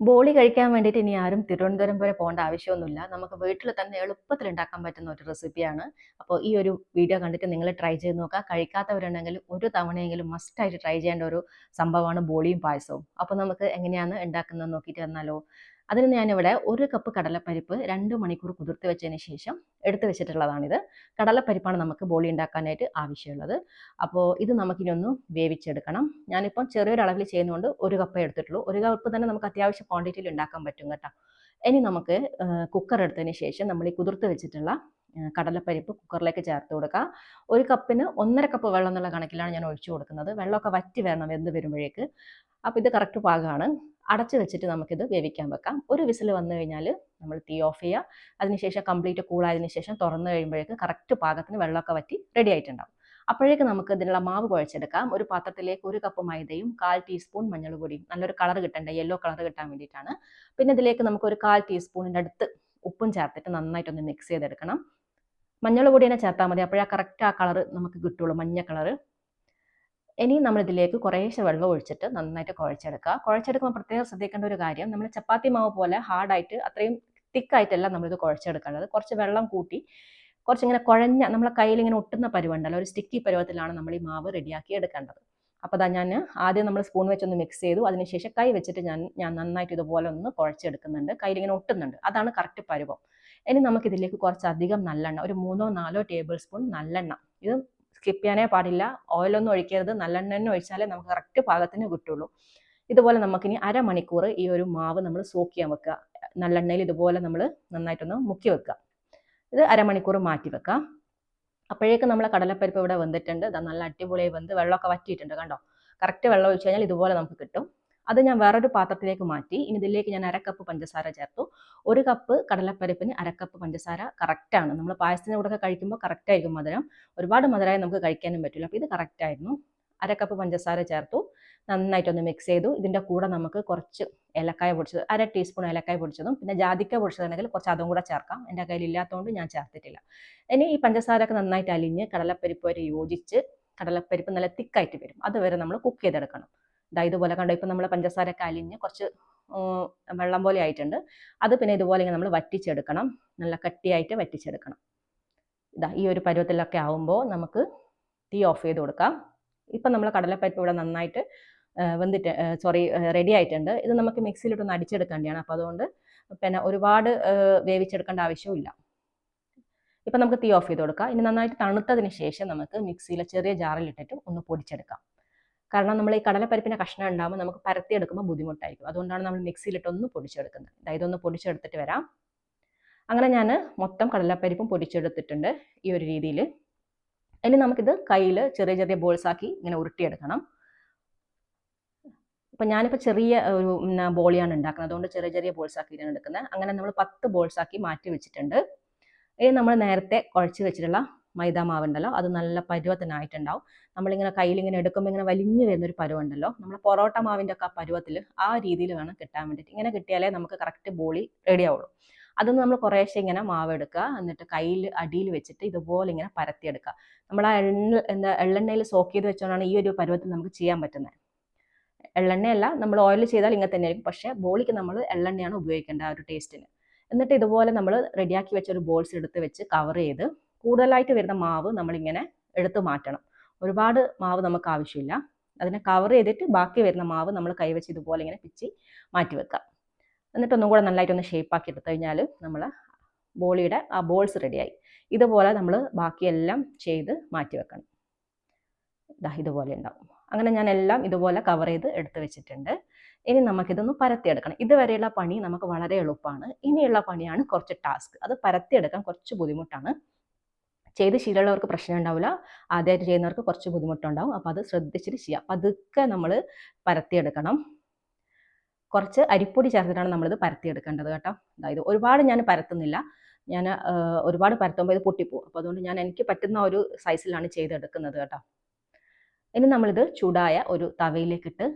ബോളി കഴിക്കാൻ വേണ്ടിയിട്ട് ഇനി ആരും തിരുവനന്തപുരം വരെ പോകേണ്ട ആവശ്യമൊന്നുമില്ല. നമുക്ക് വീട്ടിൽ തന്നെ എളുപ്പത്തിൽ ഉണ്ടാക്കാൻ പറ്റുന്ന ഒരു റെസിപ്പിയാണ് അപ്പോൾ ഈ ഒരു വീഡിയോ കണ്ടിട്ട് നിങ്ങൾ ട്രൈ ചെയ്ത് നോക്കുക. കഴിക്കാത്തവരുണ്ടെങ്കിൽ ഒരു തവണയെങ്കിലും മസ്റ്റായിട്ട് ട്രൈ ചെയ്യേണ്ട ഒരു സംഭവമാണ് ബോളിയും പായസവും. അപ്പോൾ നമുക്ക് എങ്ങനെയാണ് ഉണ്ടാക്കുന്നത് നോക്കിയിട്ട് തന്നാലോ അതിന് ഞാനിവിടെ ഒരു കപ്പ് കടലപ്പരിപ്പ് രണ്ട് മണിക്കൂർ കുതിർത്ത് വെച്ചതിന് ശേഷം എടുത്തു വെച്ചിട്ടുള്ളതാണിത്. കടലപ്പരിപ്പാണ് നമുക്ക് ബോളി ഉണ്ടാക്കാനായിട്ട് ആവശ്യമുള്ളത്. അപ്പോൾ ഇത് നമുക്കിനി ഒന്ന് വേവിച്ചെടുക്കണം. ഞാനിപ്പം ചെറിയൊരു അളവിൽ ചെയ്യുന്നതുകൊണ്ട് ഒരു കപ്പ് എടുത്തിട്ടുള്ളൂ. ഒരു കപ്പ് തന്നെ നമുക്ക് അത്യാവശ്യം ക്വാണ്ടിറ്റിയിൽ ഉണ്ടാക്കാൻ പറ്റും കേട്ടോ. ഇനി നമുക്ക് കുക്കർ എടുത്തതിന് ശേഷം നമ്മൾ ഈ കുതിർത്ത് വെച്ചിട്ടുള്ള കടലപ്പരിപ്പ് കുക്കറിലേക്ക് ചേർത്ത് കൊടുക്കുക ഒരു കപ്പിന് ഒന്നര കപ്പ് വെള്ളം എന്നുള്ള കണക്കിലാണ് ഞാൻ ഒഴിച്ചു കൊടുക്കുന്നത്. വെള്ളമൊക്കെ വറ്റി വരണം വെന്ത് വരുമ്പോഴേക്ക്. അപ്പോൾ ഇത് കറക്റ്റ് പാകമാണ് അടച്ചു വെച്ചിട്ട് നമുക്കിത് വേവിക്കാൻ വെക്കാം. ഒരു വിസിൽ വന്നു കഴിഞ്ഞാൽ നമ്മൾ തീ ഓഫ് ചെയ്യുക. അതിനുശേഷം കംപ്ലീറ്റ് കൂളായതിനു ശേഷം തുറന്നു കഴിയുമ്പോഴേക്ക് കറക്റ്റ് പാകത്തിന് വെള്ളമൊക്കെ വറ്റി റെഡി ആയിട്ടുണ്ടാവും. അപ്പോഴേക്ക് നമുക്ക് ഇതിനുള്ള മാവ് കുഴച്ചെടുക്കാം. ഒരു പാത്രത്തിലേക്ക് ഒരു കപ്പ് മൈദയും കാൽ ടീസ്പൂൺ മഞ്ഞൾപൊടിയും നല്ലൊരു കളർ കിട്ടേണ്ട യെല്ലോ കളർ കിട്ടാൻ വേണ്ടിയിട്ടാണ്. പിന്നെ ഇതിലേക്ക് നമുക്ക് ഒരു കാൽ ടീസ്പൂണിന്റെ അടുത്ത് ഉപ്പും ചേർത്തിട്ട് നന്നായിട്ടൊന്ന് മിക്സ് ചെയ്തെടുക്കണം. മഞ്ഞൾ പൊടി തന്നെ ചേർത്താൽ മതി. അപ്പോഴാ കറക്റ്റ് ആ കളർ നമുക്ക് കിട്ടുള്ളൂ മഞ്ഞ കളർ ഇനി നമ്മളിതിലേക്ക് കുറേശ്ശെ വെള്ളം ഒഴിച്ചിട്ട് നന്നായിട്ട് കുഴച്ചെടുക്കുക. കുഴച്ചെടുക്കുമ്പോൾ പ്രത്യേകം ശ്രദ്ധിക്കേണ്ട ഒരു കാര്യം നമ്മൾ ചപ്പാത്തി മാവ് പോലെ ഹാർഡായിട്ട് അത്രയും തിക്കായിട്ടല്ല നമ്മളിത് കുഴച്ചെടുക്കേണ്ടത്. കുറച്ച് വെള്ളം കൂട്ടി കുറച്ചിങ്ങനെ കുഴഞ്ഞ നമ്മളെ കയ്യിൽ ഇങ്ങനെ ഒട്ടുന്ന പരുവുണ്ടല്ലോ ഒരു സ്റ്റിക്കി പരുവത്തിലാണ് നമ്മൾ ഈ മാവ് റെഡിയാക്കി എടുക്കേണ്ടത്. അപ്പോൾ അതാ ഞാൻ ആദ്യം നമ്മൾ സ്പൂൺ വെച്ചൊന്ന് മിക്സ് ചെയ്തു. അതിനുശേഷം കൈ വെച്ചിട്ട് ഞാൻ ഞാൻ നന്നായിട്ട് ഇതുപോലെ ഒന്ന് കുഴച്ചെടുക്കുന്നുണ്ട്. കയ്യിൽ ഇങ്ങനെ ഒട്ടുന്നുണ്ട്. അതാണ് കറക്റ്റ് പരുവം. ഇനി നമുക്കിതിലേക്ക് കുറച്ചധികം നല്ലെണ്ണ ഒരു മൂന്നോ നാലോ ടേബിൾ സ്പൂൺ നല്ലെണ്ണ. ഇത് സ്കിപ്പ് ചെയ്യാനേ പാടില്ല. ഓയിലൊന്നും ഒഴിക്കരുത്. നല്ലെണ്ണ തന്നെ ഒഴിച്ചാലേ നമുക്ക് കറക്റ്റ് പാകത്തിന് കിട്ടുള്ളൂ. ഇതുപോലെ നമുക്കിനി അരമണിക്കൂർ ഈ ഒരു മാവ് നമ്മൾ സോക്ക് ചെയ്യാൻ വെക്കുക. നല്ലെണ്ണയിൽ ഇതുപോലെ നമ്മൾ നന്നായിട്ടൊന്ന് മുക്കി വെക്കുക. ഇത് അരമണിക്കൂർ മാറ്റി വെക്കാം അപ്പോഴേക്കും നമ്മളെ കടലപ്പരിപ്പ് ഇവിടെ വെന്തിട്ടുണ്ട്. നല്ല അടിപൊളിയായി വെന്ത് വെള്ളമൊക്കെ വറ്റിയിട്ടുണ്ട് കണ്ടോ? കറക്റ്റ് വെള്ളം ഒഴിച്ചു കഴിഞ്ഞാൽ ഇതുപോലെ നമുക്ക് കിട്ടും. അത് ഞാൻ വേറൊരു പാത്രത്തിലേക്ക് മാറ്റി. ഇനി ഇതിലേക്ക് ഞാൻ അരക്കപ്പ് പഞ്ചസാര ചേർത്തു. ഒരു കപ്പ് കടലപ്പരിപ്പിന് അരക്കപ്പ് പഞ്ചസാര കറക്റ്റാണ് നമ്മൾ പായസത്തിന്റെ കൂടെ കഴിക്കുമ്പോൾ കറക്റ്റായിരിക്കും മധുരം. ഒരുപാട് മധുരമായി നമുക്ക് കഴിക്കാനും പറ്റില്ല. അപ്പോൾ ഇത് കറക്റ്റായിരുന്നു അരക്കപ്പ് പഞ്ചസാര ചേർത്തു. നന്നായിട്ടൊന്ന് മിക്സ് ചെയ്തു. ഇതിന്റെ കൂടെ നമുക്ക് കുറച്ച് ഏലക്കായ പൊടിച്ചത് അര ടീസ്പൂൺ ഏലക്കായ പൊടിച്ചതും പിന്നെ ജാതിക്ക പൊടിച്ചതാണെങ്കിൽ കുറച്ച് അതും കൂടെ ചേർക്കാം. എന്റെ കയ്യിൽ ഇല്ലാത്തതുകൊണ്ട് ഞാൻ ചേർത്തിട്ടില്ല. ഇനി ഈ പഞ്ചസാര ഒക്കെ നന്നായിട്ട് അലിഞ്ഞ് കടലപ്പരിപ്പ് വരെ യോജിച്ച് കടലപ്പരിപ്പ് നല്ല തിക്കായിട്ട് വരും. അതുവരെ നമ്മൾ കുക്ക് ചെയ്തെടുക്കണം. ഇതാ ഇതുപോലെ കണ്ടോ ഇപ്പം നമ്മൾ പഞ്ചസാരയൊക്കെ അലിഞ്ഞ് കുറച്ച് വെള്ളം പോലെ ആയിട്ടുണ്ട്. അത് പിന്നെ ഇതുപോലെ നമ്മൾ വറ്റിച്ചെടുക്കണം. നല്ല കട്ടിയായിട്ട് വറ്റിച്ചെടുക്കണം. ഇതാ ഈ ഒരു പരുവത്തിലൊക്കെ ആവുമ്പോൾ നമുക്ക് തീ ഓഫ് ചെയ്ത് കൊടുക്കാം. ഇപ്പം നമ്മൾ കടലപ്പരിപ്പ് ഇവിടെ നന്നായിട്ട് വെന്തിട്ട് സോറി റെഡി ആയിട്ടുണ്ട്. ഇത് നമുക്ക് മിക്സിയിലിട്ടൊന്ന് അടിച്ചെടുക്കേണ്ടതാണ്. അപ്പോൾ അതുകൊണ്ട് പിന്നെ ഒരുപാട് വേവിച്ചെടുക്കേണ്ട ആവശ്യമില്ല ഇപ്പം നമുക്ക് തീ ഓഫ് ചെയ്ത് കൊടുക്കാം. ഇനി നന്നായിട്ട് തണുത്തതിന് ശേഷം നമുക്ക് മിക്സിയിലെ ചെറിയ ജാറിലിട്ടിട്ട് ഒന്ന് പൊടിച്ചെടുക്കാം. കാരണം നമ്മൾ ഈ കടലപ്പരിപ്പിന്റെ കഷ്ണം ഉണ്ടാകുമ്പോൾ നമുക്ക് പരത്തിയെടുക്കുമ്പോൾ ബുദ്ധിമുട്ടായിരിക്കും. അതുകൊണ്ടാണ് നമ്മൾ മിക്സിയിലിട്ടൊന്ന് പൊടിച്ചെടുക്കുന്നത്. അതായത് ഒന്ന് പൊടിച്ചെടുത്തിട്ട് വരാം. അങ്ങനെ ഞാൻ മൊത്തം കടലപ്പരിപ്പും പൊടിച്ചെടുത്തിട്ടുണ്ട് ഈ ഒരു രീതിയിൽ ഇനി നമുക്കിത് കയ്യിൽ ചെറിയ ചെറിയ ബോൾസ് ആക്കി ഇങ്ങനെ ഉരുട്ടിയെടുക്കണം. ഇപ്പം ഞാനിപ്പോൾ ചെറിയ ഒരു ബോളിയാണ് ഉണ്ടാക്കുന്നത്. അതുകൊണ്ട് ചെറിയ ചെറിയ ബോൾസ് ആക്കിയിട്ടാണ് എടുക്കുന്നത്. അങ്ങനെ നമ്മൾ പത്ത് ബോൾസ് ആക്കി മാറ്റി വെച്ചിട്ടുണ്ട്. ഇനി നമ്മൾ നേരത്തെ കുഴച്ച് വെച്ചിട്ടുള്ള മൈദാ മാവുണ്ടല്ലോ അത് നല്ല പരുവത്തിനായിട്ടുണ്ടാവും നമ്മളിങ്ങനെ കയ്യിലിങ്ങനെ എടുക്കുമ്പോൾ ഇങ്ങനെ വലിഞ്ഞു വരുന്നൊരു പരുവുണ്ടല്ലോ. നമ്മൾ പൊറോട്ട മാവിന്റെ ഒക്കെ ആ പരുവത്തിൽ ആ രീതിയിൽ വേണം കിട്ടാൻ വേണ്ടിയിട്ട്. ഇങ്ങനെ കിട്ടിയാലേ നമുക്ക് കറക്റ്റ് ബോളി റെഡി ആവുള്ളൂ. അതൊന്ന് നമ്മൾ കുറേശ്ശെ ഇങ്ങനെ മാവ് എടുക്കുക എന്നിട്ട് കയ്യിൽ അടിയിൽ വെച്ചിട്ട് ഇതുപോലെ ഇങ്ങനെ പരത്തിയെടുക്കുക. നമ്മൾ ആ എണ്ണ എന്താ എള്ളെണ്ണയിൽ സോക്ക് ചെയ്ത് വെച്ചുകൊണ്ടാണ് ഈ ഒരു പരുവത്തിൽ നമുക്ക് ചെയ്യാൻ പറ്റുന്നത്. എള്ളെണ്ണയല്ല നമ്മൾ ഓയിൽ ചെയ്താൽ ഇങ്ങനെ തന്നെ ആയിരിക്കും പക്ഷേ ബോളിക്ക് നമ്മൾ എള്ളെണ്ണയാണ് ഉപയോഗിക്കേണ്ടത് ആ ഒരു ടേസ്റ്റിന് എന്നിട്ട് ഇതുപോലെ നമ്മൾ റെഡിയാക്കി വെച്ച ഒരു ബോൾസ് എടുത്ത് വെച്ച് കവർ ചെയ്ത് കൂടുതലായിട്ട് വരുന്ന മാവ് നമ്മളിങ്ങനെ എടുത്തു മാറ്റണം. ഒരുപാട് മാവ് നമുക്ക് ആവശ്യമില്ല. അതിനെ കവർ ചെയ്തിട്ട് ബാക്കി വരുന്ന മാവ് നമ്മൾ കൈവച്ച് ഇതുപോലെ ഇങ്ങനെ പിച്ചി മാറ്റി വെക്കാം. എന്നിട്ട് ഒന്നും കൂടെ ഷേപ്പ് ഷേപ്പാക്കി എടുത്തു കഴിഞ്ഞാൽ നമ്മൾ ബോളിയുടെ ആ ബോൾസ് റെഡിയായി ഇതുപോലെ നമ്മൾ ബാക്കിയെല്ലാം ചെയ്ത് മാറ്റി വെക്കണം. ഇതാ ഇതുപോലെ ഉണ്ടാവും. അങ്ങനെ ഞാൻ എല്ലാം ഇതുപോലെ കവർ ചെയ്ത് എടുത്ത് വെച്ചിട്ടുണ്ട്. ഇനി നമുക്കിതൊന്ന് പരത്തിയെടുക്കണം. ഇതുവരെയുള്ള പണി നമുക്ക് വളരെ എളുപ്പമാണ്. ഇനിയുള്ള പണിയാണ് കുറച്ച് ടാസ്ക് അത് പരത്തിയെടുക്കാൻ കുറച്ച് ബുദ്ധിമുട്ടാണ്. ചെയ്ത് ശീലമുള്ളവർക്ക് പ്രശ്നം ഉണ്ടാവില്ല ആദ്യമായിട്ട് ചെയ്യുന്നവർക്ക് കുറച്ച് ബുദ്ധിമുട്ടുണ്ടാവും. അപ്പോൾ അത് ശ്രദ്ധിച്ചിട്ട് ചെയ്യാം പതുക്കെ നമ്മൾ പരത്തിയെടുക്കണം. കുറച്ച് അരിപ്പൊടി ചേർത്തിട്ടാണ് നമ്മളിത് പരത്തിയെടുക്കേണ്ടത് കേട്ടോ. അതായത് ഒരുപാട് ഞാൻ പരത്തുന്നില്ല. ഞാൻ ഒരുപാട് പരത്തുമ്പോൾ ഇത് പൊട്ടിപ്പോവും. അപ്പോൾ അതുകൊണ്ട് ഞാൻ എനിക്ക് പറ്റുന്ന ഒരു സൈസിലാണ് ചെയ്തെടുക്കുന്നത് കേട്ടോ. ഇനി നമ്മളിത് ചൂടായ ഒരു തവയിലേക്കിട്ട്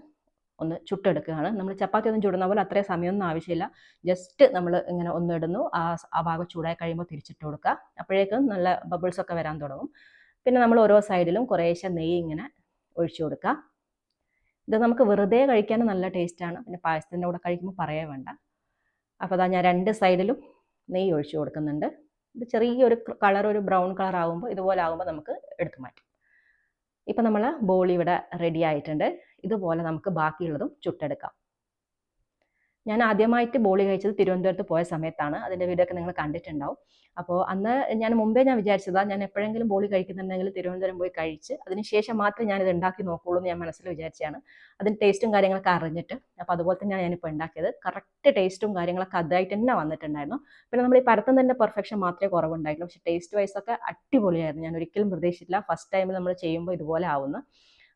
ഒന്ന് ചുട്ടെടുക്കുകയാണ്. നമ്മൾ ചപ്പാത്തി ഒന്നും ചുടുന്ന പോലെ അത്രയും സമയമൊന്നും ആവശ്യമില്ല. ജസ്റ്റ് നമ്മൾ ഇങ്ങനെ ഒന്ന് ഇടുന്നു. ആ ആ ഭാഗം ചൂടായി കഴിയുമ്പോൾ തിരിച്ചിട്ട് കൊടുക്കുക. അപ്പോഴേക്കും നല്ല ബബിൾസ് ഒക്കെ വരാൻ തുടങ്ങും. പിന്നെ നമ്മൾ ഓരോ സൈഡിലും കുറേശ്ശെ നെയ്യ് ഇങ്ങനെ ഒഴിച്ചു കൊടുക്കുക. ഇത് നമുക്ക് വെറുതെ കഴിക്കാൻ നല്ല ടേസ്റ്റാണ് പിന്നെ പായസത്തിന്റെ കൂടെ കഴിക്കുമ്പോൾ പറയേ വേണ്ട. അപ്പോൾ അതാ ഞാൻ രണ്ട് സൈഡിലും നെയ്യ് ഒഴിച്ചു കൊടുക്കുന്നുണ്ട്. ഇത് ചെറിയൊരു കളർ ഒരു ബ്രൗൺ കളർ ആകുമ്പോൾ ഇതുപോലെ ആകുമ്പോൾ നമുക്ക് എടുത്തു മാറ്റും. ഇപ്പം നമ്മൾ ബോളി ഇവിടെ റെഡി ആയിട്ടുണ്ട്. ഇതുപോലെ നമുക്ക് ബാക്കിയുള്ളതും ചുട്ടെടുക്കാം. ഞാൻ ആദ്യമായിട്ട് ബോളി കഴിച്ചത് തിരുവനന്തപുരത്ത് പോയ സമയത്താണ്. അതിന്റെ വീഡിയോ ഒക്കെ നിങ്ങൾ കണ്ടിട്ടുണ്ടാവും. അപ്പോൾ അന്ന് ഞാൻ മുമ്പേ ഞാൻ വിചാരിച്ചതാണ് ഞാൻ എപ്പോഴെങ്കിലും ബോളി കഴിക്കുന്നുണ്ടെങ്കിൽ തിരുവനന്തപുരം പോയി കഴിച്ച് അതിനുശേഷം മാത്രമേ ഞാനിത് ഉണ്ടാക്കി നോക്കുള്ളൂ എന്ന് ഞാൻ മനസ്സിൽ വിചാരിച്ചാണ് അതിന് ടേസ്റ്റും കാര്യങ്ങളൊക്കെ അറിഞ്ഞിട്ട് അപ്പോൾ അതുപോലെ തന്നെയാണ് ഞാനിപ്പോൾ ഉണ്ടാക്കിയത്. കറക്റ്റ് ടേസ്റ്റും കാര്യങ്ങളൊക്കെ അതായിട്ട് തന്നെ വന്നിട്ടുണ്ടായിരുന്നു. പിന്നെ നമ്മൾ ഈ പരത്തുന്നതിന്റെ പെർഫെക്ഷൻ മാത്രമേ കുറവുണ്ടായിട്ടുള്ളൂ. പക്ഷേ ടേസ്റ്റ് വൈസൊക്കെ അടിപൊളിയായിരുന്നു. ഞാൻ ഒരിക്കലും പ്രതീക്ഷിച്ചില്ല ഫസ്റ്റ് ടൈമിൽ നമ്മൾ ചെയ്യുമ്പോൾ ഇതുപോലെ ആവുന്നു.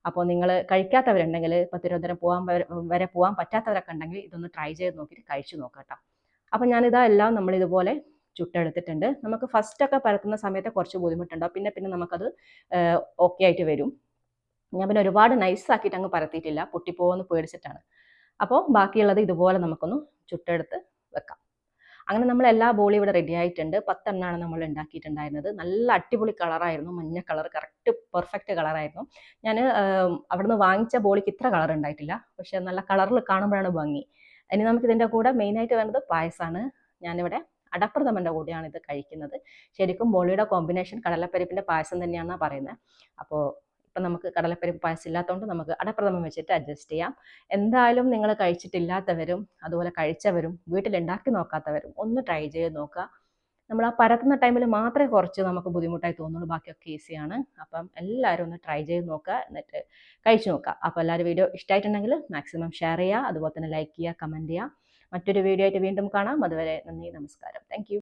അപ്പോൾ നിങ്ങൾ കഴിക്കാത്തവരുണ്ടെങ്കിൽ തിരുവനന്തപുരം പോകാൻ വരെ പോകാൻ പറ്റാത്തവരൊക്കെ ഉണ്ടെങ്കിൽ ഇതൊന്ന് ട്രൈ ചെയ്ത് നോക്കിയിട്ട് കഴിച്ചു നോക്കാം കേട്ടോ. അപ്പോൾ ഞാനിതാ എല്ലാം നമ്മൾ ഇതുപോലെ ചുട്ടെടുത്തിട്ടുണ്ട്. നമുക്ക് ഫസ്റ്റ് ഒക്കെ പരത്തുന്ന സമയത്ത് കുറച്ച് ബുദ്ധിമുട്ടുണ്ടാവും പിന്നെ പിന്നെ നമുക്കത് ഓക്കെ ആയിട്ട് വരും. ഞാൻ പിന്നെ ഒരുപാട് നൈസ് ആക്കിയിട്ട് അങ്ങ് പരത്തിയിട്ടില്ല. പൊട്ടിപ്പോവെന്ന് പേടിച്ചിട്ടാണ്. അപ്പോൾ ബാക്കിയുള്ളത് ഇതുപോലെ നമുക്കൊന്ന് ചുട്ടെടുത്ത് അങ്ങനെ നമ്മൾ എല്ലാ ബോളി ഇവിടെ റെഡി ആയിട്ടുണ്ട്. പത്തെണ്ണാണ് നമ്മൾ ഉണ്ടാക്കിയിട്ടുണ്ടായിരുന്നത്. നല്ല അടിപൊളി കളറായിരുന്നു മഞ്ഞ കളർ കറക്റ്റ് പെർഫെക്റ്റ് കളറായിരുന്നു ഞാൻ അവിടുന്ന് വാങ്ങിച്ച ബോളിക്ക് ഇത്ര കളർ ഉണ്ടായിട്ടില്ല. പക്ഷെ നല്ല കളറിൽ കാണുമ്പോഴാണ് ഭംഗി. ഇനി നമുക്ക് ഇതിന്റെ കൂടെ മെയിനായിട്ട് വേണ്ടത് പായസമാണ് ഞാനിവിടെ അടപ്രഥമന്റെ കൂടെയാണ് ഇത് കഴിക്കുന്നത്. ശരിക്കും ബോളിയുടെ കോമ്പിനേഷൻ കടലപ്പരിപ്പിന്റെ പായസം തന്നെയാണെന്നാണ് പറയുന്നത് അപ്പോൾ ഇപ്പം നമുക്ക് കടലപ്പരിപ്പ് പായസം ഇല്ലാത്തതുകൊണ്ട് നമുക്ക് അടപ്രഥമം വെച്ചിട്ട് അഡ്ജസ്റ്റ് ചെയ്യാം. എന്തായാലും നിങ്ങൾ കഴിച്ചിട്ടില്ലാത്തവരും അതുപോലെ കഴിച്ചവരും വീട്ടിൽ ഉണ്ടാക്കി നോക്കാത്തവരും ഒന്ന് ട്രൈ ചെയ്ത് നോക്കുക. നമ്മൾ ആ പരത്തുന്ന ടൈമിൽ മാത്രമേ കുറച്ച് നമുക്ക് ബുദ്ധിമുട്ടായി തോന്നുള്ളൂ ബാക്കിയൊക്കെ ഈസിയാണ് അപ്പം എല്ലാവരും ഒന്ന് ട്രൈ ചെയ്ത് നോക്കുക എന്നിട്ട് കഴിച്ചു നോക്കുക. അപ്പോൾ എല്ലാവരും വീഡിയോ ഇഷ്ടമായിട്ടുണ്ടെങ്കിൽ മാക്സിമം ഷെയർ ചെയ്യുക അതുപോലെ തന്നെ ലൈക്ക് ചെയ്യുക കമന്റ് ചെയ്യുക. മറ്റൊരു വീഡിയോ ആയിട്ട് വീണ്ടും കാണാം. അതുവരെ നന്ദി നമസ്കാരം. താങ്ക്